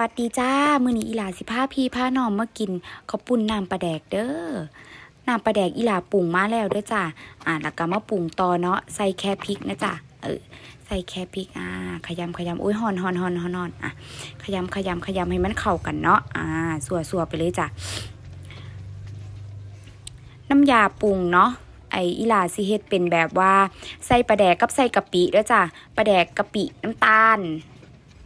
วัสดีจ้า มือนี้อีหลาสิพาพี่พาน้องมากินข้าวปุ้นน้ำปลาแดกเด้อน้ำปลาแดกอีหลาปรุงมาแล้วเด้อจ้าอ่าแล้วก็มาปรุงต่อเนาะใส่แค่พริกนะจ้าเออใส่แค่พริกอ่าขยำขยำโอ้ยหอนหอนหอนหอนหอนอะขยำขยำขยำให้มันเข้ากันเนาะอ่าสัวสัวไปเลยจ้ะน้ำยาปรุงเนาะไออีลาสิเฮ็ดเป็นแบบว่าใส่ปลาแดกกับใส่กะปิด้อจ้ะปลาแดกกะปิน้ำตาล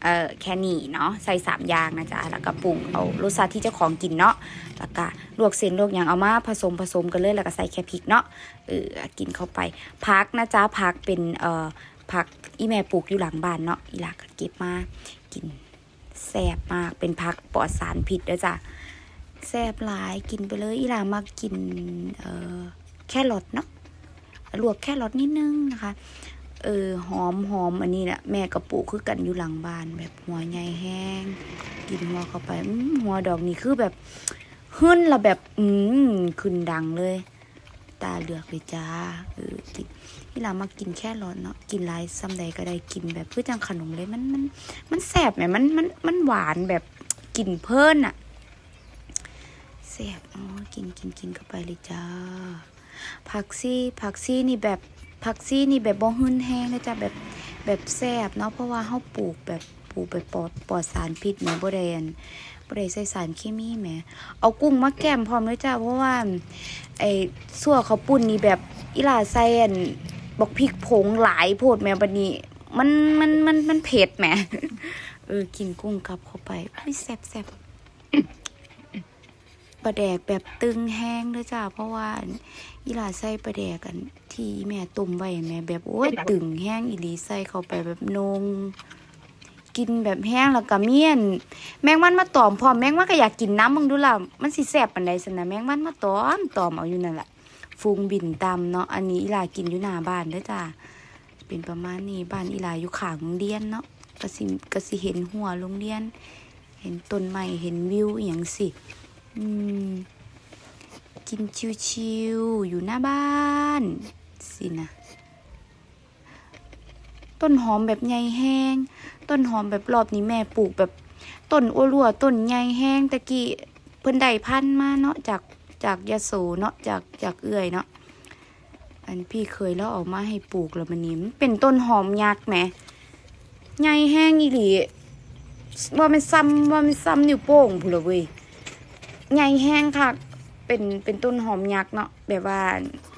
เออแคนีเนาะใส่สามอย่างนะจ๊ะแล้วก็ปรุงเอารสชาติที่เจ้าของกินเนาะแล้วก็ลวกเส้นลวกอย่างเอามาผสมผสมกันเลยแล้วก็ใส่แค่พริกเนาะเออกินเข้าไปพักนะจ๊ะพักเป็นเอ่อผักอีแม่ปลูกอยู่หลังบ้านเนาะอีหลาก็เก็บมากินแซ่บมากเป็นผักปลอดสารพิษด้วยจ้ะแซ่บหลายกินไปเลยอีหลามากินเอ่อแครอทเนาะลวกแครอทนิดนึงนะคะ เออหอมหอมอันนี้แหละแม่กับปู่คือกันอยู่หลังบ้าน แบบหัวใหญ่แห้ง กินหัวเข้าไปหัวดอกนี่คือแบบขึ้นละแบบ อืมขึ้นดังเลย ตาเหลือกเลยจ้าเออกินที่เรามากินแค่ร้อนเนาะกินหลายซ้ำใดก็ได้กินแบบเพื่อจังขนมเลยมันมัน มันแสบไหมมันมันมันหวานแบบกินเพลินอะแสบอ๋อกินกินกินเข้าไปเลยจ้าผักซี่ผักซี่นี่แบบ ผักซี่นี่แบบบ่หื้นแห้งนะจ๊ะแบบแบบแซ่บเนาะเพราะว่าเฮาปลูกแบบปลูกแบบปลอดปลอดสารพิษแหมบ่ได้อันบ่ได้ใส่สารเคมีแหมเอากุ้งมาแก้มพร้อมเลยจ้ะเพราะว่าไอ้สั่วข้าวปุ้นนี่แบบอีหลาใส่อันบักพริกผงหลายโพดแหมบัดนี้มันมันมันมันเผ็ดแหมเออกินกุ้งกลับเข้าไปอุ้ยแซ่บแซ่บ ปลาแดกแบบตึงแห้งเลยจ้า เพราะว่าอีหลาใส่ปลาแดกกันที่แม่ต้มไว้แม่แบบโอ้ยตึงแห้งอีหลีใส่เข้าไปแบบนง กินแบบแห้งแล้วก็เมี่ยน แมงมันมาตอมพร้อมแมงมันก็อยากกินน้ำมึงดูล่ะมันสิแซ่บปานใดซั่นะแมงมันมาตอมตอมเอาอยู่นั่นแหละฟูงบินตามเนาะอันนี้อีหลากินอยู่หน้าบ้านด้อจ้าเป็นประมาณนี้บ้านอีหลาอยู่ขางโรงเรียนเนาะก็สิก็สิเห็นหัวโรงเรียน เห็นต้นไม้เห็นวิวอย่างสิ กินชิวๆอยู่หน้าบ้านสินะต้นหอมแบบใหญ่แห้ง ต้นหอมแบบรอบนี้แม่ปลูกแบบต้นอ้วรัวต้นใหญ่แห้งตะกี้เพิ่นได้พันมาเนาะจากจากยะโสเนาะจากจากเอื่อยเนาะอันพี่เคยแล้วออกมาให้ปลูกแล้วมันนี่มันเป็นต้นหอมยักษ์แหมใหญ่แห้งอีหลีว่ามันซ้ำว่ามันซ้ำนิ้วโป้งพูนละเว้ย ใหญ่แห้งค่ะเป็นเป็นต้นหอมยักษ์เนาะแบบว่า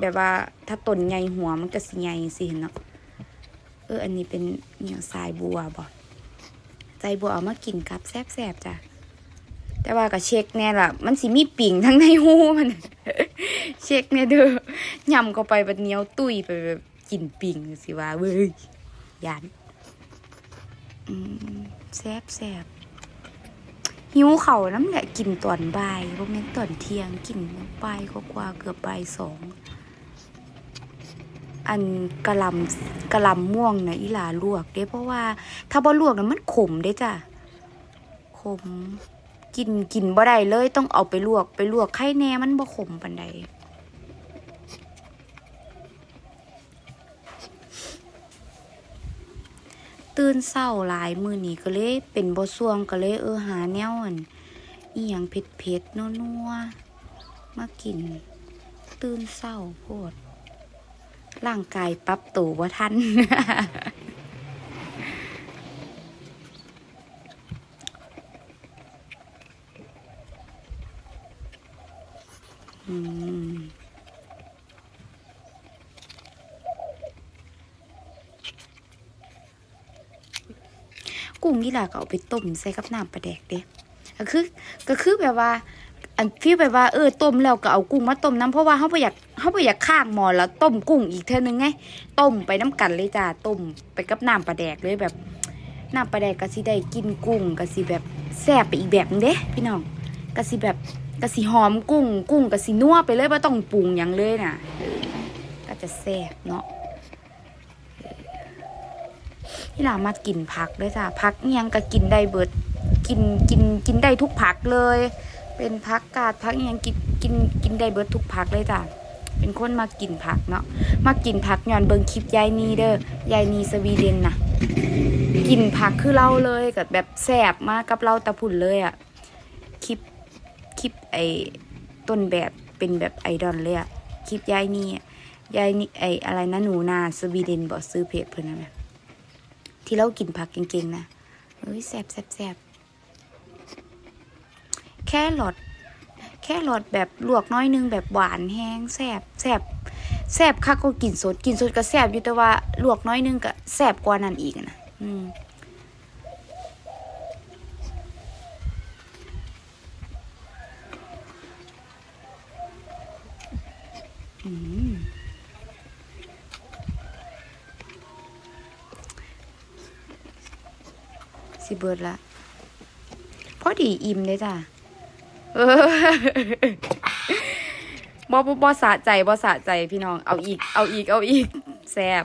แบบว่าถ้าต้นใหญ่หัวมันก็สิใหญ่สิเนาะเอออันนี้เป็นเนี่ยสายบัวบ่สายบัวเอามากินกับแซ่บๆจ้ะแต่ว่าก็เช็คแน่ล่ะ มันสิมีปิ่งทั้งในหูมัน เช็คแน่เด้อยำเข้าไปแบบเนียวตุ้ยไปแบบกินปิ่งสิว่าเว้ยยันแซ่บแซ่บ หิวเขาน้ำแหละกินตอนบ่ายพวกนี้นตอนเที่ยงกินบ่ายกว่าเกือบบ่ายสองอันกะลำกะลำม่วงนะอีหลาลวกเด้เพราะว่าถ้าบ่ลวกนะมันขมเด้จ้ะขมกินกินบ่ได้เลยต้องเอาไปลวกไปลวกไข่แน่มันบ่ขมปานใด ตื่นเศร้าหลายมือนี้ก็เลยเป็นบ่ส่วงก็เลยเออหาแนวอันอีหยังเผ็ดๆนัวๆมากิน ตื่นเศร้าโพดร่างกายปรับตัวบ่ทันอืม กุ้งนี่ล่ะก็เอาไปต้มใส่กับน้ำปลาแดกเด้ก็คือก็คือแบบว่า อันพี่แบบว่าเออต้มแล้วก็เอากุ้งมาต้มน้ำเพราะว่าเขาไ่อยากเขาไ่อยากข้างหม้อแล้วต้มกุ้งอีกเท่านึงไงต้มไปน้ำกันเลยจ้าต้มไปกับน้ำปลาแดกเลยแบบน้ำปลาแดกก็สิได้กินกุ้งก็สิแบบแซ่บไปอีกแบบนึงเด้พี่น้องก็สิแบบก็สิหอมกุ้ง กุ้งก็สินัวไปเลยว่ต้องปรุงหยังเลยน่ะก็จะแซ่บเนาะ ที่เรามากินผักด้วยจ้าผักยังก็กินได้เบิดกินกินกินได้ทุกผักเลย เป็นผักกาดผักยังกินกินกินได้เบิดทุกผักเลยจ้ะเป็นคนมากินผักเนาะมากินผักย้อนเบิงคลิปยายนีเด้อยายนีสวีเดนนะกินผักคือเราเลยกับแบบแสบมากกับเราตะพุ่นเลยอะคลิปคลิปไอ้ต้นแบบเป็นแบบไอดอลเลยอะคลิปยายนี่ะยายนี่ไออะไรนะหนูนาสวีเดนบอกซื้อเพจเพิ่นนะแม่ ที่เรากินผักเก่งๆนะเฮ้ยแสบแสบแสบแค่หลอดแค่หลอดแบบลวกน้อยนึงแบบหวานแห้งแสบแสบแสบคักก็กินสดกินสดก็แสบอยู่แต่ว่าลวกน้อยนึงก็แสบกว่านั้นอีกนะอืมอืม สิเบิดละพอดีอิ่มเลยจ้ะเออบอบอบอสะใจบอสะใจพี่น้อง เอาอีก เอาอีก เอาอีกแซบ